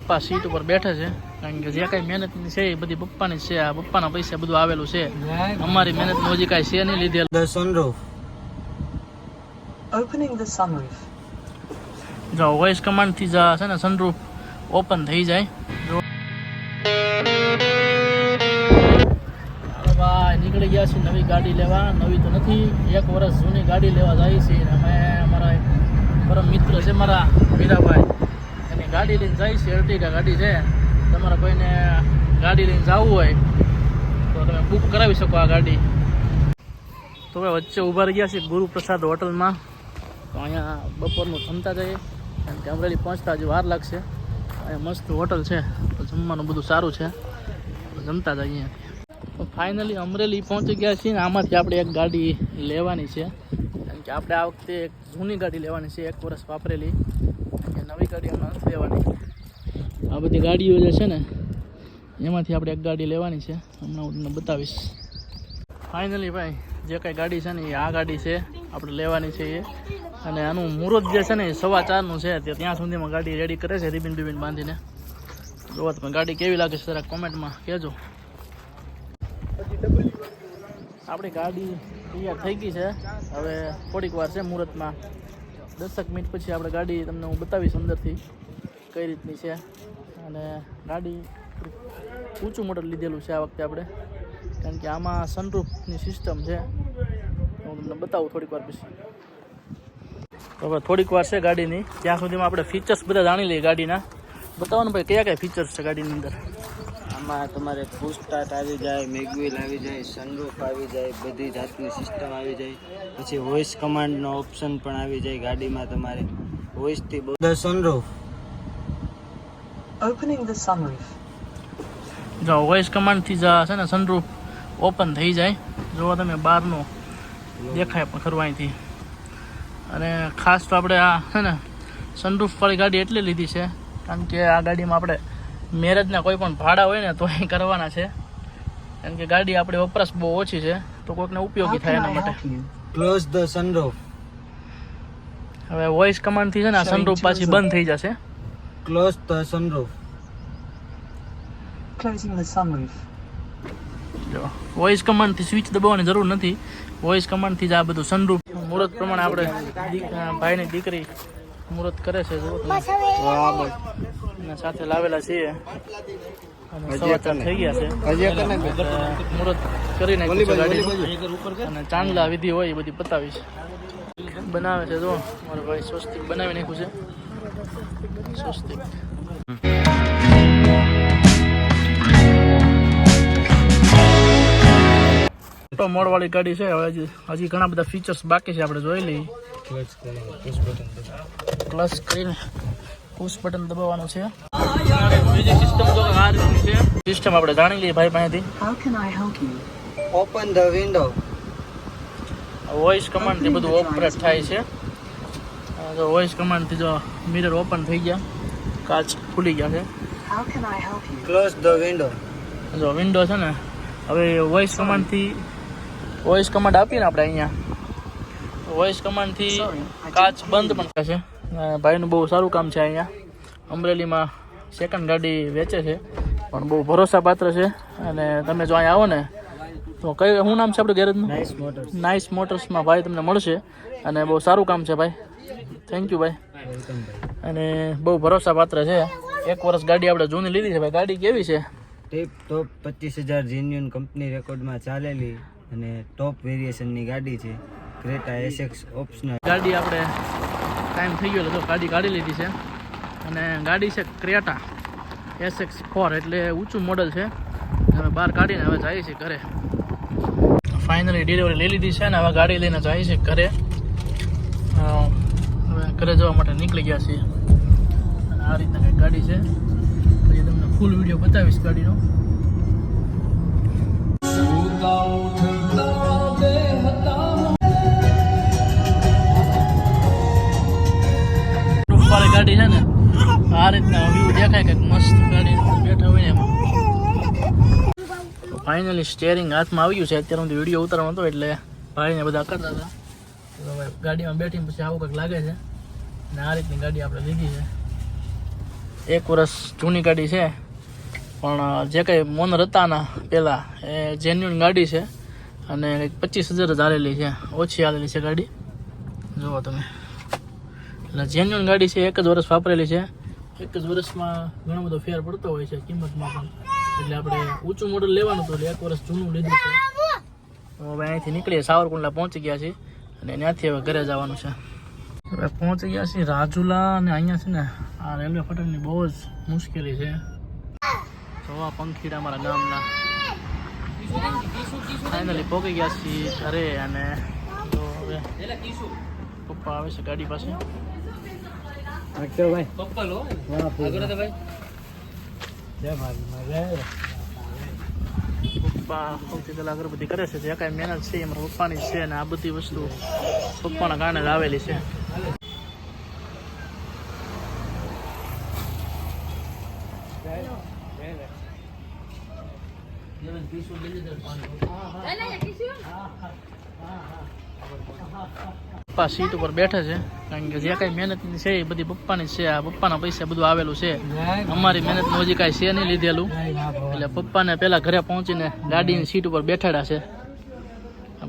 પપ્પા સીટ ઉપર બેઠા છે કારણ કે જે કઈ મહેનત છે એ બધી પપ્પાની છે. આ પપ્પાના પૈસા બધું આવેલું છે. અમારી મહેનતનું હજી કઈ છે નહીં લીધેલ. The sunroof. Opening the sunroof. જો વોઇસ કમાન્ડથી જ છે ને સનરૂફ ઓપન થઈ જાય. ભાઈ નીકળી ગયા છે નવી ગાડી લેવા. નવી તો નથી. એક વર્ષ જૂની ગાડી લેવા જાય છે. અને અમે અમારા પરમ મિત્ર છે મારા મીરાભાઈ એની ગાડી લઈને જાય છે અર્ટિગા ગાડી છે. તમારા કોઈને ગાડી લઈને જવું હોય તો તમે બુક કરાવી શકો આ ગાડી. તો હવે વચ્ચે ઊભા રહ્યા છીએ ગુરુપ્રસાદ હોટલમાં. તો અહીંયા બપોરનું જમતા જઈએ. કારણ કે અમરેલી પહોંચતા હજુ વાર લાગશે. અહીંયા મસ્ત હોટલ છે. તો જમવાનું બધું સારું છે. જમતા જઈએ તો ફાઇનલી અમરેલી પહોંચી ગયા છીએ ને આમાંથી આપણે એક ગાડી લેવાની છે. કે આપણે આ વખતે એક જૂની ગાડી લેવાની છે, એક વર્ષ વાપરેલી. કે નવી ગાડી હમણાં નથી લેવાની. આ બધી ગાડીઓ જે છે ને, એમાંથી આપણે એક ગાડી લેવાની છે. હમણાં હું તમને બતાવીશ. ફાઇનલી ભાઈ, જે કાંઈ ગાડી છે ને, એ આ ગાડી છે. આપણે લેવાની છે એ. અને આનું મુહૂર્ત જે છે ને, એ સવા ચારનું છે. તે ત્યાં સુધીમાં ગાડી રેડી કરે છે, રિબિન બિબિન બાંધીને. જોવા તમે ગાડી કેવી લાગે છે જરા કોમેન્ટમાં કહેજો. આપણી ગાડી તૈયાર થઈ ગઈ છે. હવે થોડીક વાર છે મુહૂર્તમાં. દસક મિનિટ પછી આપણે ગાડી તમને હું બતાવીશ અંદરથી કઈ રીતની છે. અને ગાડી ઊંચું મોટર લીધેલું છે આ વખતે આપણે. કારણ કે આમાં સનરૂફની સિસ્ટમ છે. હું તમને બતાવું થોડીક વાર પછી. હવે થોડીક વાર છે ગાડીની. ત્યાં સુધીમાં આપણે ફીચર્સ બધા જાણી લઈએ ગાડીના. બતાવો ને ભાઈ, કયા કયા ફીચર્સ છે ગાડીની અંદર? આમાં તમારે ફૂસ્ટાટ આવી જાય મેગવેલ આવી જાય સનરૂફ આવી જાય બધી જાતની સિસ્ટમ આવી જાય. પછી વોઇસ કમાન્ડનો ઓપ્શન પણ આવી જાય ગાડીમાં તમારે. વોઇસથી બધા સનરૂફ ઓપનિંગ ધ સનરૂફ જો વોઇસ કમાન્ડથી જ છે ને સનરૂફ ઓપન થઈ જાય. જોવા તમે બહારનું દેખાય પણ ખરું અહીંથી. અને ખાસ તો આપણે આ છે ને સનરૂફવાળી ગાડી એટલે લીધી છે. કારણ કે આ ગાડીમાં આપણે મેરેજના કોઈ પણ ભાડા હોય ને તો એ કરવાના છે. કારણ કે ગાડી આપણી વપરાશ બહુ ઓછી છે તો કોઈકને ઉપયોગી થાય એના માટે. ક્લોઝ ધ સનરૂફ હવે વોઇસ કમાન્ડથી છે ને આ સનરૂફ પાછી બંધ થઈ જશે. Close the sunroof closing the sunroof જો વોઇસ કમાન્ડથી સ્વિચ દબાવવાની જરૂર નથી. વોઇસ કમાન્ડથી જ આ બધું સનરૂફ મુહૂર્ત પ્રમાણે આપણે ભાઈની દીકરી મુહૂર્ત કરે છે જો તમે. સાથે લાવેલા છીએ. થઈ ગયા છે. મુહૂર્ત કરી નાખ્યું છે અને ચાંદલા વિધિ હોય એ બધી પતાવીશ. બનાવે છે જો. મારો ભાઈ સ્વસ્તિક બનાવી નાખ્યું છે. સ્વસ્તિક. મોટો મોડવાળી ગાડી છે. હવે હજી હજી ઘણા બધા ફીચર્સ બાકી છે. આપણે જોઈ લઈએ. ક્લચ કરીને પુશ બટન દબાવવાનું છે. સિસ્ટમ તો આ રીતની છે. સિસ્ટમ આપણે જાણી લઈએ ભાઈ પાસેથી. How can I help you? Open the window voice કમાન્ડથી બધું ઓપરેટ થાય છે. જો વોઇસ કમાન્ડથી જો મિરર ઓપન થઈ ગયા. કાચ ખુલી ગયા છે. How can I help you? Close the window જો વિન્ડો છે ને હવે વોઇસ કમાન્ડથી વોઇસ કમાન્ડ આપીને આપણે અહીંયા. વોઇસ કમાન્ડથી કાચ બંધ પણ થશે. ભાઈનું બહુ સારું કામ છે અહીંયા. અમરેલીમાં સેકન્ડ ગાડી વેચે છે પણ બહુ ભરોસાપાત્ર છે. અને તમે જો અહીંયા આવો ને તો કઈ શું નામ છે આપણું ગેરેજનું? Nice Motors. નાઇસ મોટર્સમાં ભાઈ તમને મળશે. અને બહુ સારું કામ છે ભાઈ. થેન્ક યુ ભાઈ. ભાઈ. અને બહુ ભરોસાપાત્ર છે. એક વર્ષ ગાડી આપણે જૂની લીધી છે ભાઈ. ગાડી કેવી છે? ટીપ ટોપ પચીસ હજાર જેન્યુન કંપની રેકોર્ડમાં ચાલેલી અને ટોપ વેરિએશનની ગાડી છે. ક્રેટા એસએક્સ ઓપ્શનલ ગાડી આપણે ટાઈમ થઈ ગયો તો ગાડી કાઢી લીધી છે. અને ગાડી છે ક્રેટા એસએક્સ ફોર એટલે ઊંચું મોડલ છે. હવે બહાર કાઢીને હવે જાય છે ઘરે. ફાઇનલી ડિલિવરી લઈ લીધી છે ને હવે ગાડી લઈને જાય છે ઘરે. હવે ઘરે જવા માટે નીકળી ગયા છીએ. અને આ રીતના કંઈક ગાડી છે. પછી તમને ફૂલ વીડિયો બતાવીશ ગાડીનો. આ રીતના વ્યૂ દેખાય કંઈક મસ્ત ગાડી બેઠા હોય ને એમાં. ફાઇનલી સ્ટેરિંગ હાથમાં આવ્યું છે. અત્યારે હું વીડિયો ઉતારવાનો હતો એટલે ભાઈને બધા કરતા હતા. ગાડીમાં બેઠીને પછી આવું કંઈક લાગે છે. અને આ રીતની ગાડી આપણે લીધી છે. એક વર્ષ જૂની ગાડી છે. પણ જે કંઈ મોનર હતાના પહેલાં એ જેન્યુન ગાડી છે. અને પચીસ હજાર જ હાલેલી છે. ઓછી આવેલી છે ગાડી. જુઓ તમે. એટલે જેન્યુન ગાડી છે, એક જ વર્ષ વાપરેલી છે. એક જ વર્ષમાં ઘણો બધો ફેર પડતો હોય છે કિંમતમાં પણ. એટલે આપણે ઊંચું મોડલ લેવાનું હતું એટલે એક વર્ષ જૂનું લીધું છે. હવે અહીંથી નીકળીએ, સાવરકુંડલા પહોંચી ગયા છીએ અને ત્યાંથી હવે ઘરે જવાનું છે. હવે પહોંચી ગયા છીએ રાજુલા અને અહીંયા છે ને આ રેલવે ફાટકની બહુ જ મુશ્કેલી છે. જોવા પંખીડા મારા ગામના. ફાઇનલી પહોંચી ગયા છીએ ઘરે અને તો હવે પપ્પા આવે છે ગાડી પાસે. અક્ષરભાઈ પપ્પા લો ભાઈ. જય ભાઈ પપ્પા સૌથી પહેલા અગરબત્તી કરે છે. જે કાંઈ મહેનત છે એમાં પપ્પાની છે અને આ બધી વસ્તુ પપ્પાના કારણે જ આવેલી છે. પપ્પા સીટ ઉપર બેઠા છે. કારણ કે જે કાંઈ મહેનત છે એ બધી પપ્પાની છે. આ પપ્પાના પૈસા બધું આવેલું છે. અમારી મહેનતનું હજી કાંઈ છે નહીં લીધેલું. એટલે પપ્પાને પેલા ઘરે પહોંચીને ગાડીની સીટ ઉપર બેઠાડા છે.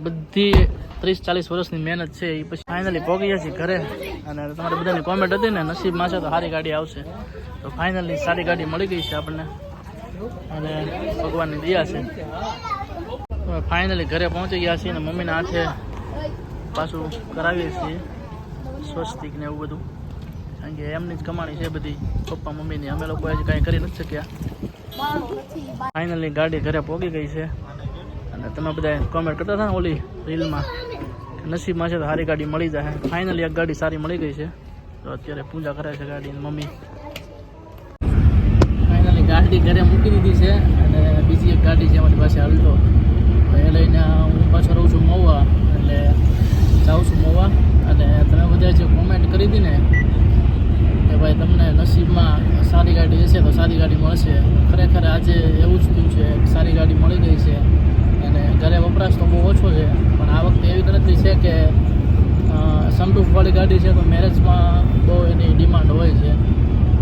બધી ત્રીસ ચાલીસ વર્ષની મહેનત છે. એ પછી ફાઇનલી પહોંચી છીએ ઘરે. અને તમારે બધાની કોમેન્ટ હતી ને નસીબમાં છે તો સારી ગાડી આવશે. તો ફાઇનલી સારી ગાડી મળી ગઈ છે આપણને. અને ભગવાનની દયા છે. ફાઇનલી ઘરે પહોંચી ગયા છીએ અને મમ્મીના હાથે પાછું કરાવીએ છીએ. સ્વસ્તિક ને એવું બધું. કારણ કે એમની જ કમાણી છે બધી પપ્પા મમ્મીની. અમે લોકો હજી કાંઈ કરી નથી શક્યા. ફાઇનલી ગાડી ઘરે પહોંચી ગઈ છે. અને તમે બધા કોમેન્ટ કરતા હતા ઓલી રીલમાં નસીબમાં છે તો સારી ગાડી મળી જાય. ફાઇનલી એક ગાડી સારી મળી ગઈ છે. તો અત્યારે પૂજા કરે છે ગાડીની મમ્મી. ફાઇનલી ગાડી ઘરે મૂકી દીધી છે અને બીજી એક ગાડી છે અમારી પાસે હાલતો. એ લઈને હું પાછો રહું છું મહુવા. એટલે જાઉં છું મોવા અને તમે બધા જે કોમેન્ટ કરી હતી ને કે ભાઈ તમને નસીબમાં સારી ગાડી હશે તો સારી ગાડી મળશે. ખરેખર આજે એવું જ થયું છે, સારી ગાડી મળી ગઈ છે. અને ઘરે વપરાશ તો બહુ ઓછો છે. પણ આ વખતે એવી ગણતરી છે કે સનરૂફવાળી ગાડી છે તો મેરેજમાં બહુ એની ડિમાન્ડ હોય છે.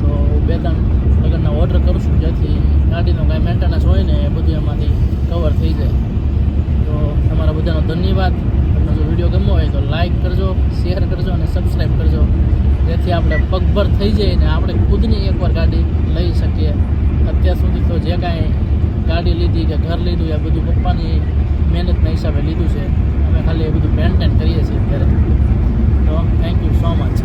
તો બે ત્રણ લગ્નના ઓર્ડર કરું છું જેથી ગાડીનો કાંઈ મેન્ટેનન્સ હોય ને એ બધું એમાંથી કવર થઈ જાય. તો તમારા બધાનો ધન્યવાદ. તમને જો વીડિયો ગમ્યો હોય તો લાઈક કરજો શેર કરજો અને સબસ્ક્રાઈબ કરજો. જેથી આપણે પગભર થઈ જઈએ ને આપણે ખુદની એકવાર ગાડી લઈ શકીએ. અત્યાર સુધી તો જે કાંઈ ગાડી લીધી કે ઘર લીધું એ બધું પપ્પાની મહેનતના હિસાબે લીધું છે. અમે ખાલી એ બધું મેન્ટેન કરીએ છીએ અત્યારે. તો થેન્ક યુ સો મચ